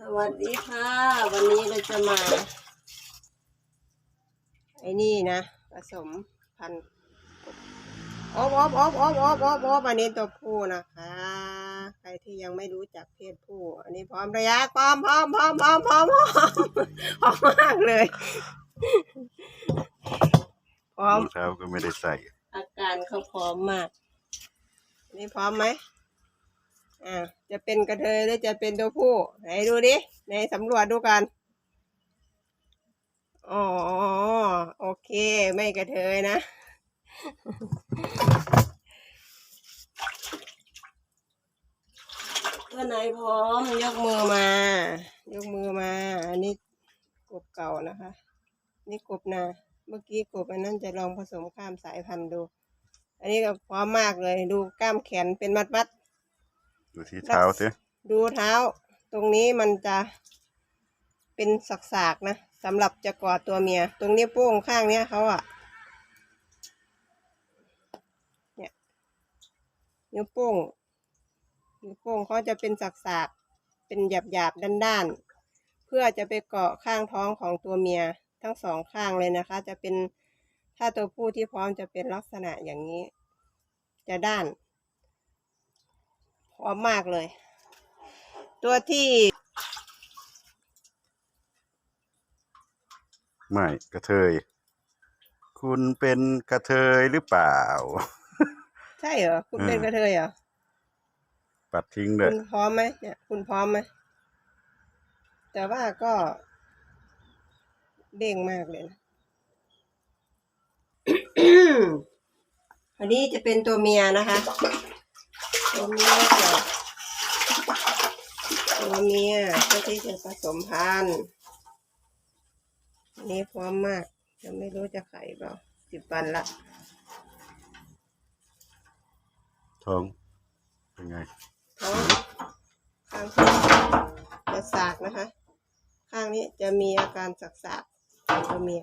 สวัสดีค่ะ วันนี้เราจะมา ไอ้นี่นะผสมพันออบออบออบออบออบออบออบอันนี้ตัวผู้นะคะ ใครที่ยังไม่รู้จักเพศผู้ อันนี้พร้อมระยะพร้อมพร้อมพร้อมพร้อมพร้อมพร้อมมากเลย พร้อม รองเท้าก็ไม่ได้ใส่อาการเขาพร้อมมาก นี่พร้อมไหม อ่าจะเป็นกระเทยหรือจะเป็นตัวผู้ไหนดูดิไหนสำรวจดูกันอ๋อโอเค ไม่กระเทยนะตัวไหนพร้อมยกมือมา ยกมือมา อันนี้กบเก่านะคะ นี่กบนาเมื่อกี้กบอันนั้นจะลองผสมข้ามสายพันธุ์ดู อันนี้ก็พร้อมมากเลย ดูกล้ามแขนเป็นมัดมัด ดูที่เท้าสิดูเท้า ตรงนี้มันจะเป็นสักๆนะสำหรับจะกอดตัวเมีย ตรงนี้วโป้งข้างเนี้ยเขาอะเนี่ยนิ้วโป้งนิ้วโป้งเขาจะเป็นสักๆเป็นหยาบๆด้านๆเพื่อจะไปเกาะข้างท้องของตัวเมียทั้งสองข้างเลยนะคะ จะเป็นถ้าตัวผู้ที่พร้อมจะเป็นลักษณะอย่างนี้ จะด้าน พร้อมมากเลย ตัวที่ไม่กระเทย คุณเป็นกระเทยหรือเปล่า ใช่เหรอ คุณเป็นอืมกระเทยเหรอ ปัดทิ้งเลคุยณพร้อมไหมเนี่ย คุณพร้อมไหม แต่ว่าก็เด้งมากเลยนะอันนี้จะเป็นตัวเมียนะคะ ตัวเมียตัวเมียเพื่อที่จะผสมพันธุ์อันนี้พร้อมมากจะไม่รู้จะไข่เปล่าสิบวันละท้องเป็นไงท้องข้างซ้ายจะสากนะคะ ข้างนี้จะมีอาการสักสากๆตัวเมีย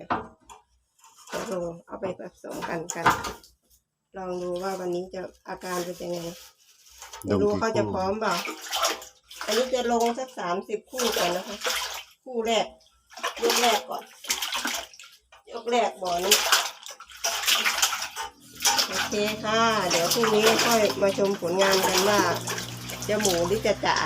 จะลงเอาไปผสมกันกัน ลองดูว่าวันนี้จะอาการเป็นยังไง ไม่รู้เขาจะพร้อมเปล่าอันนี้จะลงสักสามสิบคู่ก่อนนะคะ คู่แรก ยกแรกก่อน ยกแรกบ่อนี้โอเคค่ะ เดี๋ยวพรุ่งนี้ค่อยมาชมผลงานกันว่า จะหมูหรือจะจ่า